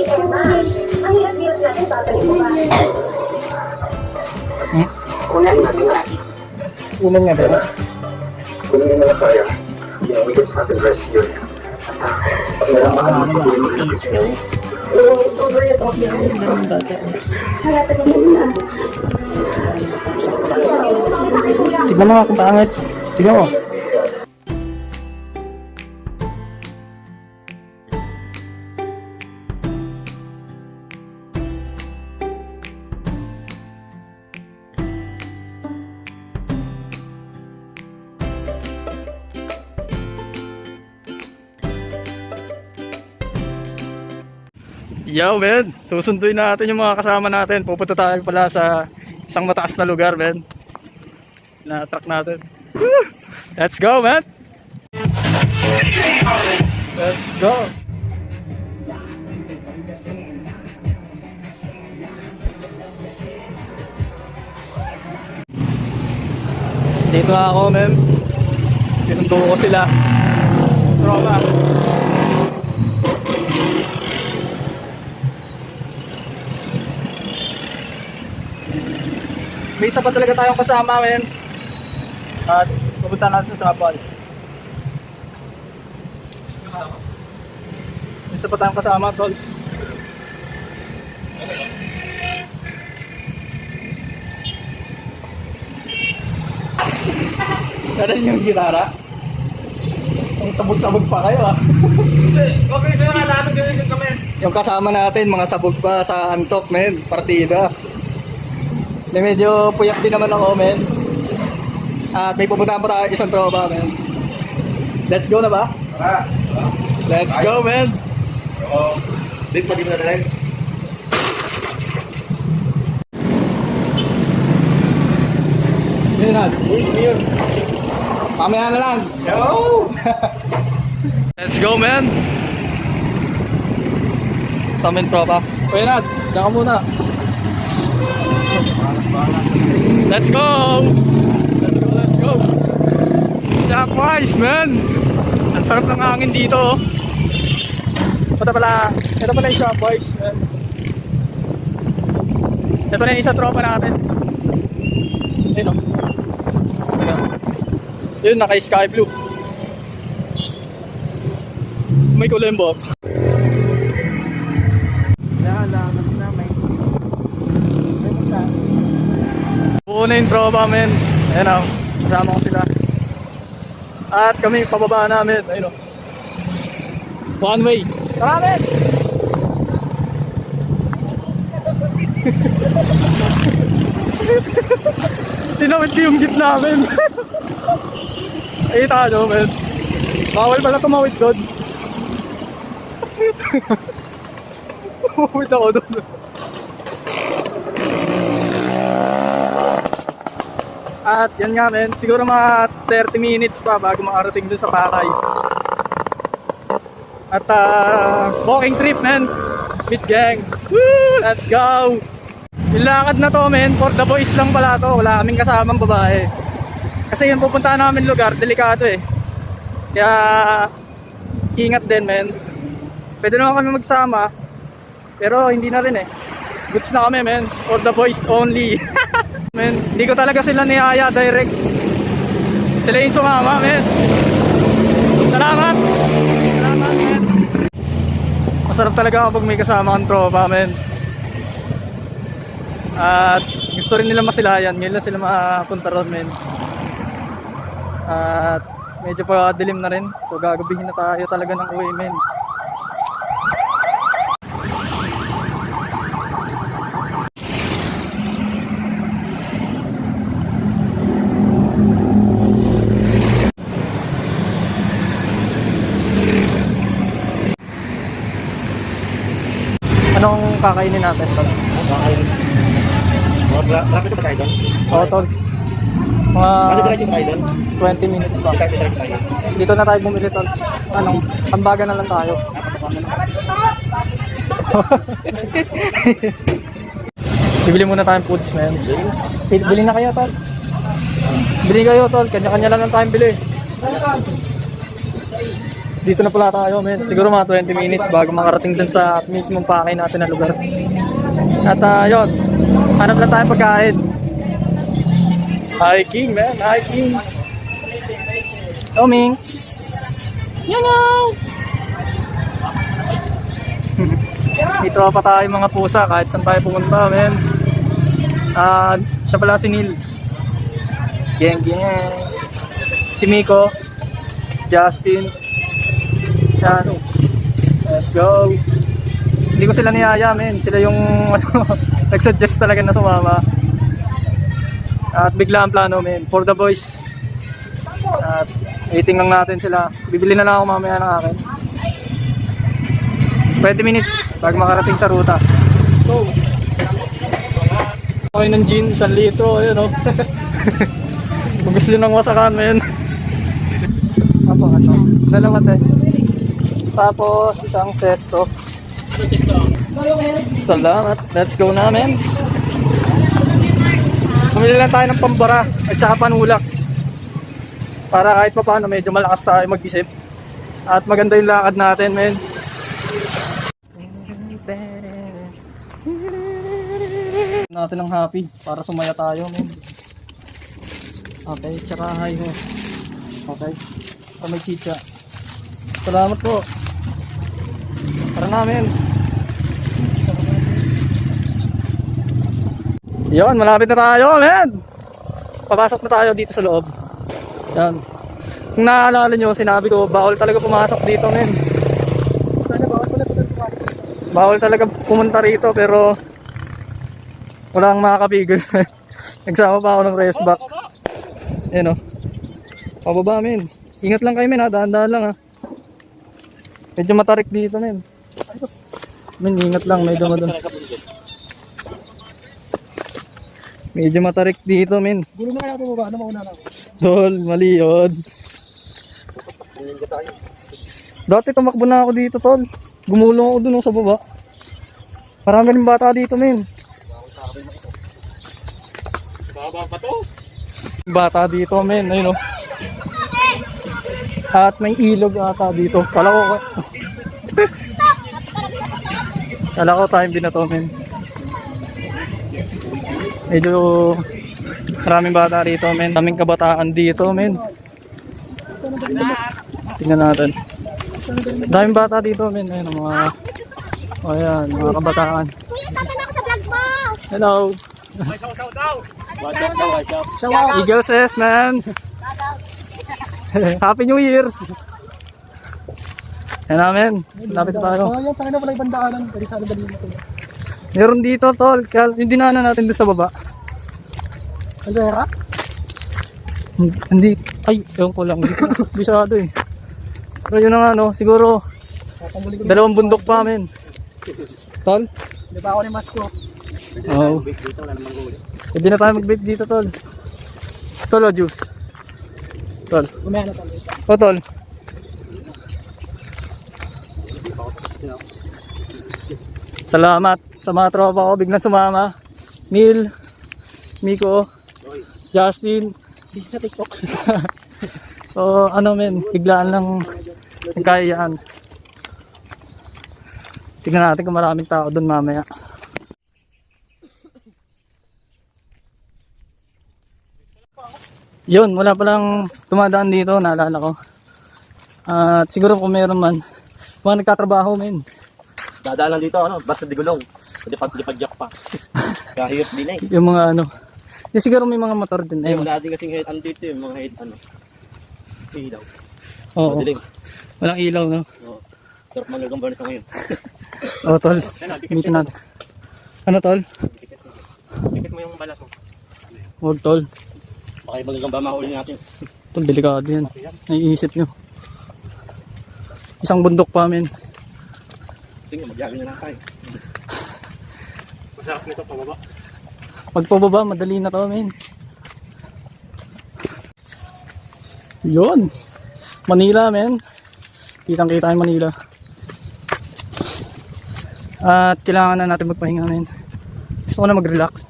Pati po. Ang hirap-hirap natin, babalik mo ba? Hmm? Unan natin natin. Unan nga ba? Kunin mo na tayo. Know, we just have to rescue you. Kailangan mo Halata naman na. Tignan mo nga kung pangit. Tignan mo. Yo, men. Susunduin natin yung mga kasama natin. Pupunta tayo pala sa isang mataas na lugar, men. Na truck natin. Let's go, man. Let's go. Dito na ako, men. Sinundo ko sila. Tropa. May isa pa talaga tayong kasama, men. At pupunta natin sa Trapal. May isa pa tayong kasama, tol. Karan yung gitara. Ang sabog-sabog pa kayo ah. Okay, sir, natin ganyan kami. Yung kasama natin, mga sabog pa sa antok, men. Partida. Na medyo puyak din naman ako, men. At may pupuntahan pa tayo isang tropa, men. Let's go na ba? Tara. Let's go, men. Oo. Dito pa di mo na rin. Yun na. Uy, yun. Mamaya na lang. Yo! Let's go, man. Sa amin, tropa. Kuya Nad, diyan ka muna. Let's go! Let's go, let's go. Clockwise, man. Ang sarap ng hangin dito. oh. Ito pala, ito pala yung Clockwise, man. Ito na yung isa tropa natin. Ayun, oh. Ayun. Yun, naka-sky blue. May kulembo. Lalakas Na yung tropa, men. Ayan o, kasama ko sila. At kami, pababa namin. Ayun o. One way. Tara, men! Tinawid yung git namin. Ay, tayo, men. Bawal pala tumawid doon. Tumawid ako doon. At yan nga men, siguro mga 30 minutes pa bago makarating doon sa Pakay. At uh, walking trip men, with gang. Woo! Let's go! Yung lakad na to men, for the boys lang pala to, wala kaming kasamang babae. Kasi yung pupuntahan namin lugar, delikado eh. Kaya ingat din men. Pwede naman kami magsama. Pero hindi na rin eh. Goods na kami men. For the boys only. men, hindi ko talaga sila niyaya direct. Sila yung sumama men. Salamat! Salamat men. Masarap talaga kapag may kasama kang tropa men. At gusto rin nila masilayan. Ngayon lang sila makapunta ron men. At medyo pa dilim na rin. So gagabihin na tayo talaga ng uwi men. Anong kakainin natin? Tol? Lapit pa tayo doon. Oo, tol. Mga Ano diretso tayo doon? 20 minutes. Tayo diretso tayo. Dito na tayo bumili, tol. Anong, ambaga na lang tayo. Bibili muna tayong foods, man. Bili na kayo, tol. Bili kayo, tol. Kanya-kanya lang lang tayong bili. Dito na pala tayo, men. Siguro mga 20 minutes bago makarating dun sa mismong pakay natin na lugar. At uh, yun, hanap na tayo pagkain. Hiking, man. Hiking. Toming. Yun May tropa tayo mga pusa kahit saan tayo pumunta, men. Ah, siya pala si Neil. Geng, geng. Si Miko. Justin. Yan. Let's go. Hindi ko sila niyaya, men. Sila yung ano, nag-suggest talaga na sumama. At bigla ang plano, men. For the boys. At waiting natin sila. Bibili na lang ako mamaya ng akin. 20 minutes bago makarating sa ruta. Go! Okay ng gin, 1 litro, ayun o. Kung gusto nyo ng wasakan, men. Apo, ano? Dalawa tayo. Tapos, isang sesto. Salamat. Let's go namin. Pumili lang tayo ng pambara at saka panulak. Para kahit pa paano medyo malakas tayo mag-isip. At maganda yung lakad natin, men. natin ng happy para sumaya tayo, men. Okay, tsaka hi ho. Okay. Pa may chicha. Salamat po. Tara namin. Yon, malapit na tayo, men. Papasok na tayo dito sa loob. Yan. Kung naaalala nyo, sinabi ko, bawal talaga pumasok dito, men. Bawal talaga pumunta rito, pero walang makakapigil. Nagsama pa ako ng race back. Yan o. Pababa, men. Ingat lang kayo, men, ha. Dahan-dahan lang, ha. Medyo matarik dito, men. Men, ingat lang. Medyo madun. Medyo matarik dito, men. Gulo na kaya bumaba, ano mauna na ako? Tol, mali yun. Dati tumakbo na ako dito, tol. Gumulong ako dun oh, sa baba. Marami rin bata dito, men. Baba pa to? Bata dito, men. Ayun, oh. At may ilog ata dito. Kala ko, Kala ko tayong binato, men. Medyo maraming bata rito, men. Daming kabataan dito, men. Tingnan natin. Daming bata dito, men. Ayun, ang mga... O, ayan, mga kabataan. Kuya, tatan ako sa vlog mo! Hello. Watch out daw, watch out! Eagle says, man. Happy New Year. Yan namin. Lapit na tayo. Oh, yung tangin na pala ibang daanan. Pwede sana dali mo ito. Meron dito, tol. Kaya yung dinaanan natin doon sa baba. Kaldera? Hindi. Ay, ewan ko lang. Hindi ko bisado eh. Pero yun na nga, no. Siguro, dalawang bundok pa, men. Tol? Di ba ako ni Masko? Oo. Dito wala guli. Pwede na tayo mag-bait dito, tol. Tol o juice? Tol. Gumaya na tayo. O, tol. Salamat sa mga tropa ko. Biglang sumama. Neil, Miko, Justin. Busy sa TikTok. So, ano men, biglaan lang nagkayaan. Tingnan natin kung maraming tao doon mamaya. Yun, wala palang tumadaan dito, naalala ko. At siguro kung meron man, mga nagtatrabaho men. Dadaan lang dito, ano, basta di gulong. Pwede pa, di jack pa. Kahirap din eh. Yung mga ano. Di siguro may mga motor din. Ay, Ayun. wala din kasing head, ano dito yung mga head, ano. Ilaw. Oo. Madilim. Walang ilaw, no? Oo. Sarap manggagamba nito ngayon. Oo, tol. Ano, dikit, Gamitin natin. Ano, tol? dikit mo yung balat mo. Huwag, tol. Baka yung manggagamba mahuli natin. Tol, delikado yan. Naiisip nyo. Isang bundok pa, men. Sige, magyagin na lang tayo. Masarap nito pababa. Pagpababa, madali na to, men. Yun. Manila, men. Kitang kita yung Manila. At kailangan na natin magpahinga, men. Gusto ko na mag-relax.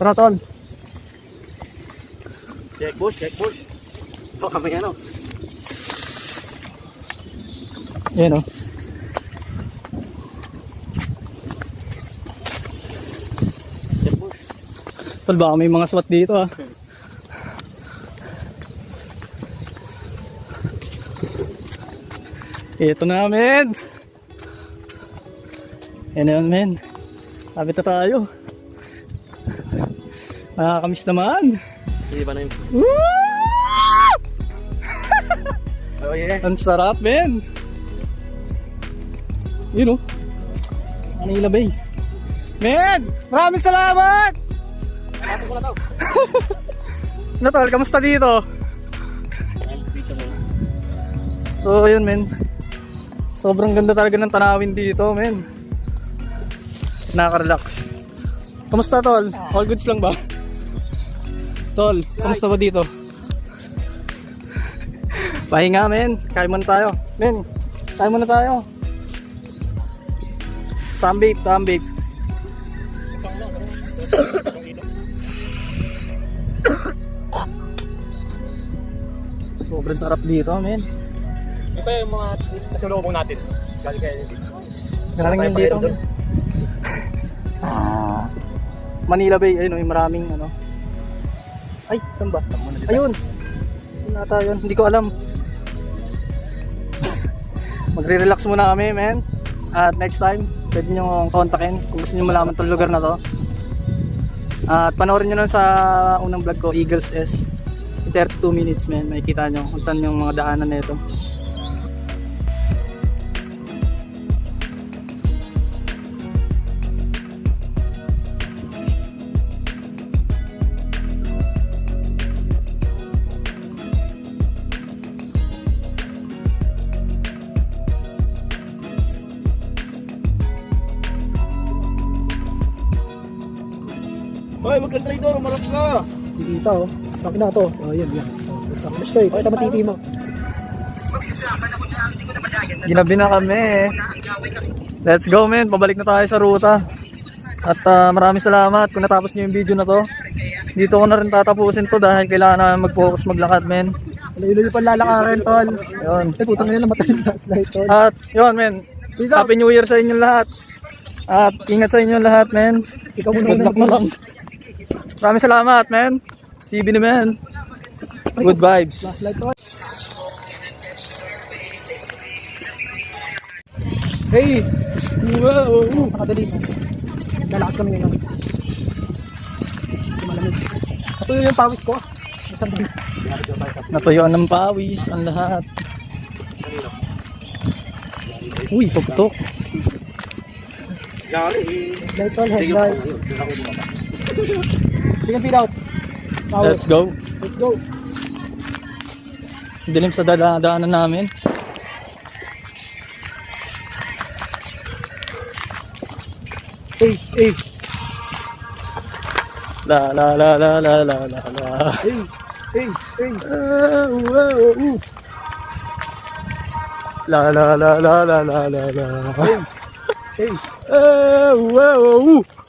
Tara, tol. Check push, check push. Ito, kamay ano. Ayan o. Tol, baka may mga SWAT dito ah. Ito na, men. Yan na yun, men. Sabi na tayo. Nakakamiss naman. Hindi ba na yun? Woo! Oh yeah. Ang sarap, men. Yun oh. Manila Bay. Men! Maraming salamat! Kapatid ko na to. Ano tol, kamusta dito? So, yun men. Sobrang ganda talaga ng tanawin dito, men. Nakaka-relax. Kamusta tol? All goods lang ba? Tol, kamusta ba dito? Pahinga, men. Kain muna tayo. Men, kain muna tayo. Tambik, tambik. Sobrang sarap dito, men. Ito yung mga nasulubong natin. Galing kayo dito. Maraming yun dito. Ah. Manila Bay, ayun, may maraming ano. Ay, saan ba? Ayun. Ayun ata yun, hindi ko alam. Magre-relax muna kami, men. At next time, pwede nyo kontakin kung gusto nyo malaman itong lugar na to. At panoorin nyo lang sa unang vlog ko, Eagles S. In 32 minutes, men. Makikita nyo kung saan yung mga daanan na ito. Hoy, wag kang traidor, umarap ka. Kikita oh. Bakit na to? Oh, yan, yan. Oh, Gusto eh, pakita matiti mo. Ginabi na kami eh. Let's go men, pabalik na tayo sa ruta. At ah, maraming salamat kung natapos niyo yung video na to. Dito ko na rin tatapusin to dahil kailangan na mag-focus maglakad men. Layo-layo pa lalakarin, tol. Yun. Ay, putang na namatay yung flashlight, tol. At yun men, Happy New Year sa inyo lahat. At ingat sa inyo lahat men. Ikaw muna Good luck na lang. Maraming salamat men. CB ni men. Good vibes. Hey! Wow! Nakadali. Lalakad kami ngayon. Malamig. Ito yung pawis ko. Natuyuan ng pawis ang lahat. Uy, tuktok. Headlight, tol, headlight. Sige, feed out. Power. Let's go. Let's go. Dilim sa dadaanan namin. Hey, hey, La la la la la la la la. hey, hey, hey. Ah, wow, uh. La la la la la la la la. Hey. Ah, wow, uh.